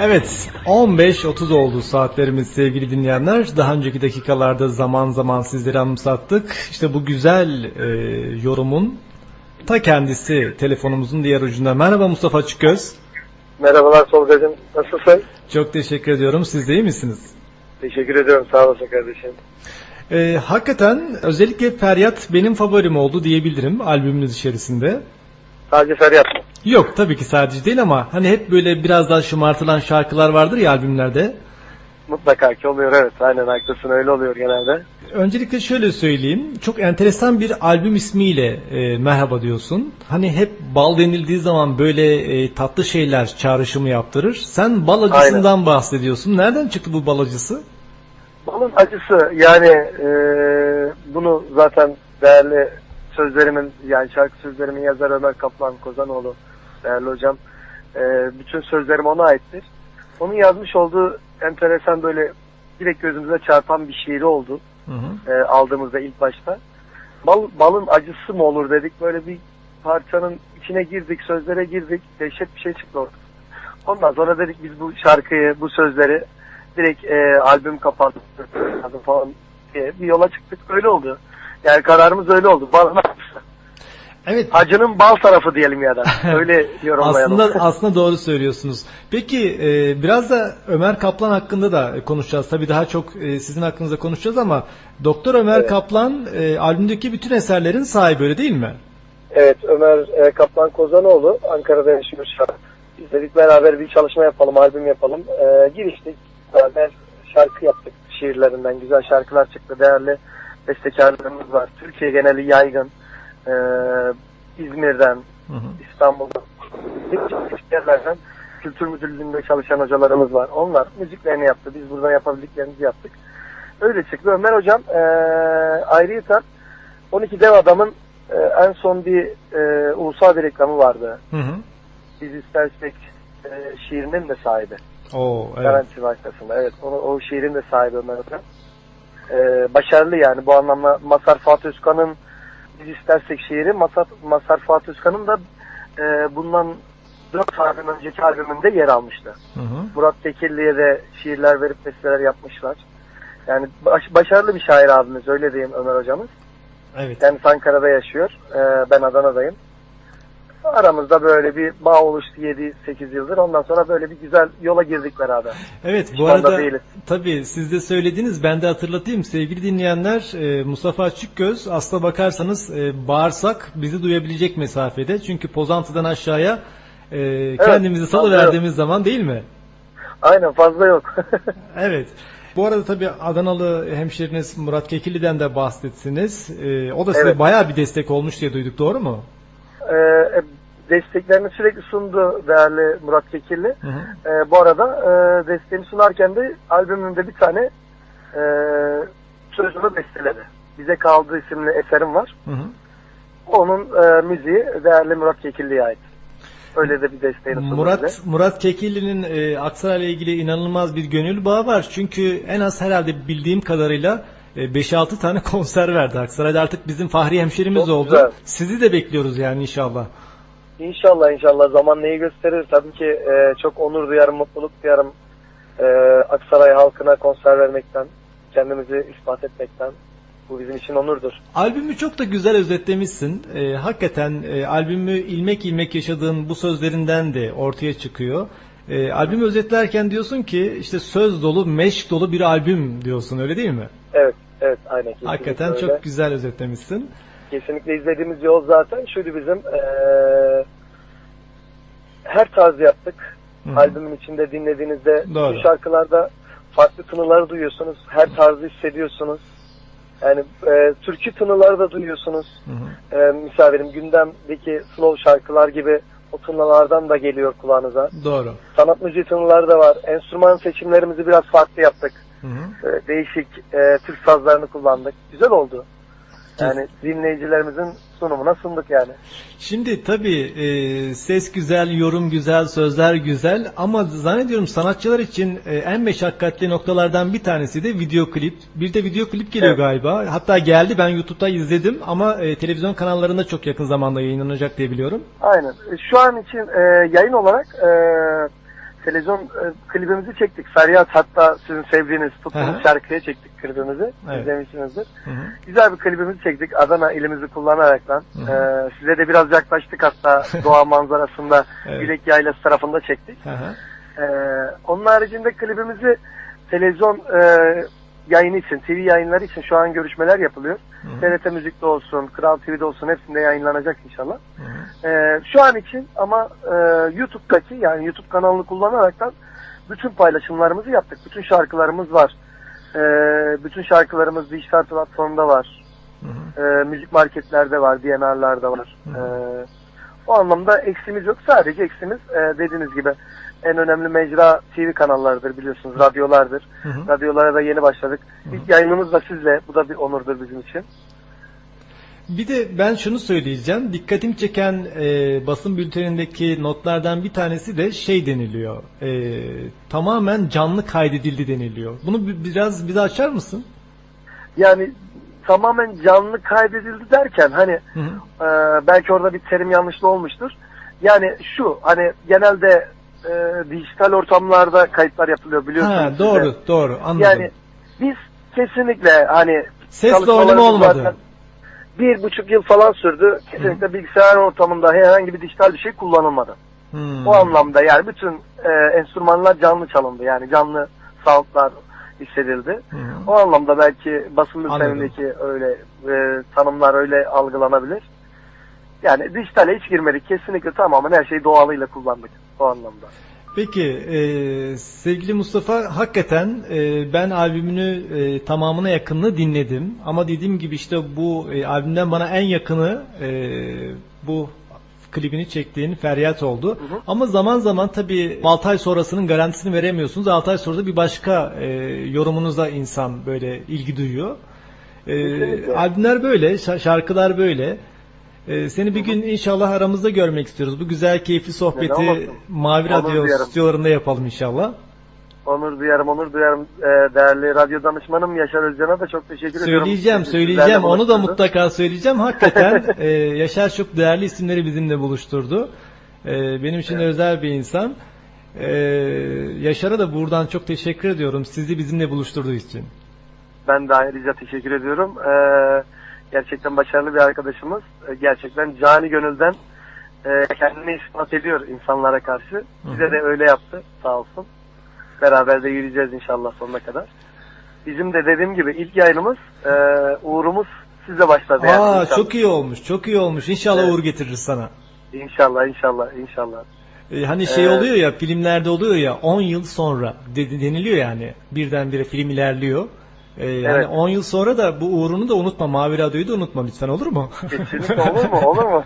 Evet 15.30 oldu saatlerimiz sevgili dinleyenler. Daha önceki dakikalarda zaman zaman sizlere anımsattık. İşte bu güzel e, yorumun ta kendisi telefonumuzun diğer ucunda. Merhaba Mustafa Açıkgöz. Merhabalar Tolga'cığım. Nasılsın? Çok teşekkür ediyorum. Siz de iyi misiniz? Teşekkür ediyorum. Sağ olasın kardeşim. E, hakikaten özellikle Feryat benim favorim oldu diyebilirim albümünüz içerisinde. Sadece Feryat mı? Yok tabii ki sadece değil ama hani hep böyle biraz daha şımartılan şarkılar vardır ya albümlerde. Mutlaka ki oluyor evet. Aynen haklısın öyle oluyor genelde. Öncelikle şöyle söyleyeyim. Çok enteresan bir albüm ismiyle e, merhaba diyorsun. Hani hep bal denildiği zaman böyle e, tatlı şeyler çağrışımı yaptırır. Sen bal acısından bahsediyorsun. Nereden çıktı bu bal acısı? Balın acısı yani e, bunu zaten değerli sözlerimin yani şarkı sözlerimin yazarı Ömer Kaplan Kozanoğlu değerli hocam. E, bütün sözlerim ona aittir. Onun yazmış olduğu enteresan böyle direkt gözümüze çarpan bir şiiri oldu. Hı hı. e, aldığımızda ilk başta. Bal, balın acısı mı olur dedik. Böyle bir parçanın içine girdik, sözlere girdik. Dehşet bir şey çıktı orada. Ondan sonra dedik biz bu şarkıyı, bu sözleri direkt e, albüm kapattı falan diye bir yola çıktık. Öyle oldu. Yani kararımız öyle oldu. Acısı. Evet. Acının bal tarafı diyelim ya da. Öyle yorumlayalım. Aslında aslında doğru söylüyorsunuz. Peki e, biraz da Ömer Kaplan hakkında da konuşacağız. Tabii daha çok e, sizin hakkınızda konuşacağız ama Doktor Ömer Evet. Kaplan e, albümdeki bütün eserlerin sahibi öyle değil mi? Evet Ömer e, Kaplan Kozanoğlu Ankara'da yaşıyor şu an. Biz dedik beraber bir çalışma yapalım, albüm yapalım. E, giriştik, beraber şarkı yaptık şiirlerinden. Güzel şarkılar çıktı, değerli bestekarlarımız var. Türkiye geneli yaygın. E, İzmir'den, Hı hı. İstanbul'dan, yerlerden kültür müdürlüğünde çalışan hocalarımız var. Onlar müziklerini yaptı. Biz burada yapabildiklerimizi yaptık. Öyle çıktı. Ömer hocam e, ayrıyeten 12 dev adamın e, en son bir e, ulusal bir reklamı vardı. Hı hı. Biz istersek e, şiirinin de sahibi. Oo, evet. Garanti markasında. Evet onu, o şiirin de sahibi Ömer hocam. E, başarılı yani bu anlamda Masar Fatih Özkan'ın biz istersek şiiri Masar, Masar Fatih Özkan'ın da e, bundan 4 albüm önceki albümünde yer almıştı. Hı hı. Murat Tekirli'ye de şiirler verip besteler yapmışlar. Yani baş- başarılı bir şair abimiz öyle diyeyim Ömer hocamız. Evet. Kendisi Ankara'da yaşıyor. Ee, ben Adana'dayım. Aramızda böyle bir bağ oluştu 7-8 yıldır. Ondan sonra böyle bir güzel yola girdik beraber. Evet bu Şu arada değiliz. tabii siz de söylediniz ben de hatırlatayım sevgili dinleyenler e, Mustafa Açıkgöz aslına bakarsanız e, bağırsak bizi duyabilecek mesafede çünkü Pozantı'dan aşağıya e, kendimizi fazla salıverdiğimiz zaman değil mi? Aynen fazla yok. Evet. Bu arada tabii Adanalı hemşeriniz Murat Kekilli'den de bahsetsiniz. E, o da size Evet. bayağı bir destek olmuş diye duyduk doğru mu? Ee, e, desteklerini sürekli sundu değerli Murat Kekilli. Hı hı. Ee, bu arada e, desteğini sunarken de albümümde bir tane e, sözünü besteledi. Bize Kaldı isimli eserim var. Hı hı. Onun e, müziği değerli Murat Kekilli'ye ait. Öyle de bir desteğini sundu bize. Murat Murat Kekilli'nin e, Aksaray'la ilgili inanılmaz bir gönül bağı var. Çünkü en az herhalde bildiğim kadarıyla e, 5-6 tane konser verdi Aksaray'da. Artık bizim Fahri hemşerimiz Çok oldu. güzel. Sizi de bekliyoruz yani inşallah. İnşallah inşallah zaman neyi gösterir. Tabii ki e, çok onur duyarım, mutluluk duyarım. E, Aksaray halkına konser vermekten, kendimizi ispat etmekten. Bu bizim için onurdur. Albümü çok da güzel özetlemişsin. E, hakikaten e, albümü ilmek ilmek yaşadığın bu sözlerinden de ortaya çıkıyor. E, albümü özetlerken diyorsun ki işte söz dolu, meşk dolu bir albüm diyorsun öyle değil mi? Evet, evet aynen. kesinlikle Hakikaten öyle. çok güzel özetlemişsin. Kesinlikle izlediğimiz yol zaten şuydu bizim. e, her tarzı yaptık. Hı hı. Albümün içinde dinlediğinizde Doğru. bu şarkılarda farklı tınıları duyuyorsunuz. Her tarzı hissediyorsunuz. Yani e, türkü tınıları da duyuyorsunuz. Hı hı. e, misafirim gündemdeki slow şarkılar gibi o tınılardan da geliyor kulağınıza. Doğru. Sanat müziği tınıları da var. Enstrüman seçimlerimizi biraz farklı yaptık. Hı hı. E, değişik e, Türk sazlarını kullandık. Güzel oldu. Yani dinleyicilerimizin sunumuna sunduk yani. Şimdi tabii e, ses güzel, yorum güzel, sözler güzel ama zannediyorum sanatçılar için e, en meşakkatli noktalardan bir tanesi de video klip. Bir de video klip geliyor Evet. galiba. Hatta geldi ben YouTube'da izledim ama e, televizyon kanallarında çok yakın zamanda yayınlanacak diye biliyorum. Aynen. E, Şu an için e, yayın olarak e, televizyon e, klibimizi çektik. Feryat hatta sizin sevdiğiniz tuttuğunuz şarkıya çektik klibimizi. Evet. İzlemişsinizdir. Hı hı. Güzel bir klibimizi çektik. Adana ilimizi kullanaraktan. Hı Ee, size de biraz yaklaştık hatta doğa manzarasında Evet. Bilek Yaylası tarafında çektik. Hı hı. Ee, onun haricinde klibimizi televizyon e, yayını için, TV yayınları için şu an görüşmeler yapılıyor. Hı hı. TRT Müzik'te olsun, Kral TV'de olsun hepsinde yayınlanacak inşallah. Hı hı. Ee, şu an için ama e, YouTube'daki yani YouTube kanalını kullanaraktan bütün paylaşımlarımızı yaptık. Bütün şarkılarımız var. Ee, bütün şarkılarımız dijital platformda var. Hı hı. Ee, müzik marketlerde var, DNR'larda var. Hı. Ee, o anlamda eksimiz yok. Sadece eksimiz e, dediğiniz gibi en önemli mecra TV kanallarıdır biliyorsunuz, radyolardır. Hı hı. Radyolara da yeni başladık. Hı. İlk yayınımız da sizle. Bu da bir onurdur bizim için. Bir de ben şunu söyleyeceğim. Dikkatimi çeken e, basın bültenindeki notlardan bir tanesi de şey deniliyor. E, tamamen canlı kaydedildi deniliyor. Bunu bi- biraz bize açar mısın? Yani tamamen canlı kaydedildi derken hani Hı hı. Ee, belki orada bir terim yanlışlığı olmuştur. Yani şu hani genelde e, dijital ortamlarda kayıtlar yapılıyor biliyorsunuz. Ha, siz de. doğru, doğru. Anladım. Yani biz kesinlikle hani Sesle oynama olmadı. Bir buçuk yıl falan sürdü. Kesinlikle bilgisayar ortamında herhangi bir dijital bir şey kullanılmadı. Hmm. O anlamda yani bütün e, enstrümanlar canlı çalındı. Yani canlı soundlar hissedildi. Hı hı. O anlamda belki basın bültenindeki öyle e, tanımlar öyle algılanabilir. Yani dijitale hiç girmedik. Kesinlikle tamamen her şeyi doğalıyla kullandık. O anlamda. Peki e, sevgili Mustafa hakikaten e, ben albümünü e, tamamına yakınını dinledim ama dediğim gibi işte bu e, albümden bana en yakını e, bu klibini çektiğin Feryat oldu. hı. Ama zaman zaman tabii 6 ay sonrasının garantisini veremiyorsunuz. 6 ay sonra da bir başka e, yorumunuza insan böyle ilgi duyuyor. E, albümler böyle, şa- şarkılar böyle. E, seni bir gün inşallah aramızda görmek istiyoruz. Bu güzel keyifli sohbeti? Mavi Radyo stüdyolarında yapalım inşallah. Onur duyarım, onur duyarım. E, değerli radyo danışmanım Yaşar Özcan'a da çok teşekkür ediyorum. Söyleyeceğim, söyleyeceğim. Onu da mutlaka söyleyeceğim. Hakikaten e, Yaşar çok değerli isimleri bizimle buluşturdu. E, benim için Evet. özel bir insan. E, Yaşar'a da buradan çok teşekkür ediyorum. Sizi bizimle buluşturduğu için. Ben de ayrıca teşekkür ediyorum. Ee, gerçekten başarılı bir arkadaşımız. Ee, gerçekten cani gönülden e, kendini ispat ediyor insanlara karşı. Bize de öyle yaptı sağ olsun. Beraber de yürüyeceğiz inşallah sonuna kadar. Bizim de dediğim gibi ilk yayınımız e, uğurumuz sizle başladı. yani Aa inşallah. çok iyi olmuş. Çok iyi olmuş. İnşallah Evet. uğur getirir sana. İnşallah inşallah inşallah. E, hani şey Ee, oluyor ya filmlerde oluyor ya 10 yıl sonra de- deniliyor yani birdenbire film ilerliyor. E, yani Evet. 10 yıl sonra da bu uğrunu da unutma. Mavi Radyo'yu da unutma lütfen olur mu? Kesinlikle olur mu? Olur mu?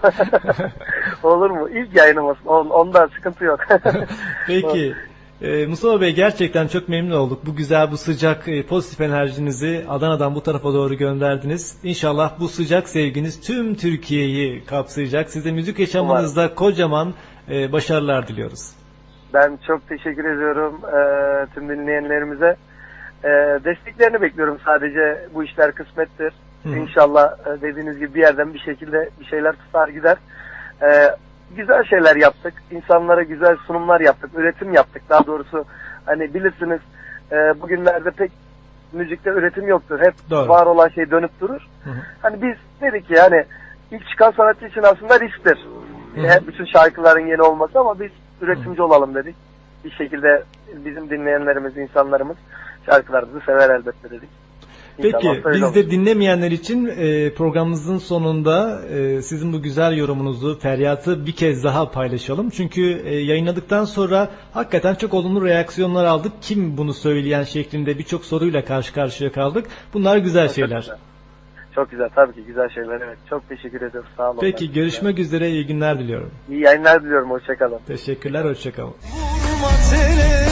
olur mu? İlk yayınımız. On, onda sıkıntı yok. Peki. e, Mustafa Bey gerçekten çok memnun olduk. Bu güzel, bu sıcak, e, pozitif enerjinizi Adana'dan bu tarafa doğru gönderdiniz. İnşallah bu sıcak sevginiz tüm Türkiye'yi kapsayacak. Size müzik yaşamınızda kocaman e, başarılar diliyoruz. Ben çok teşekkür ediyorum eee, tüm dinleyenlerimize. Eee, desteklerini bekliyorum sadece bu işler kısmettir. Hı hı. İnşallah e, dediğiniz gibi bir yerden bir şekilde bir şeyler tutar gider. Eee, güzel şeyler yaptık. İnsanlara güzel sunumlar yaptık. Üretim yaptık daha doğrusu. Hani bilirsiniz eee, bugünlerde pek müzikte üretim yoktur. Hep Doğru. var olan şey dönüp durur. Hı hı. Hani biz dedik ki yani ilk çıkan sanatçı için aslında risktir. Hı hı. Bütün şarkıların yeni olması ama biz üretimci olalım dedik. Bir şekilde bizim dinleyenlerimiz, insanlarımız şarkılarımızı sever elbette dedik. Peki biz olur. de dinlemeyenler için e, programımızın sonunda e, sizin bu güzel yorumunuzu, feryatı bir kez daha paylaşalım. Çünkü e, yayınladıktan sonra hakikaten çok olumlu reaksiyonlar aldık. Kim bunu söyleyen şeklinde birçok soruyla karşı karşıya kaldık. Bunlar güzel Çok şeyler. güzel. Çok güzel tabii ki güzel şeyler evet. Çok teşekkür ediyoruz sağ olun. Peki görüşmek üzere iyi günler diliyorum. İyi yayınlar diliyorum hoşçakalın. Teşekkürler hoşçakalın. Vurma seni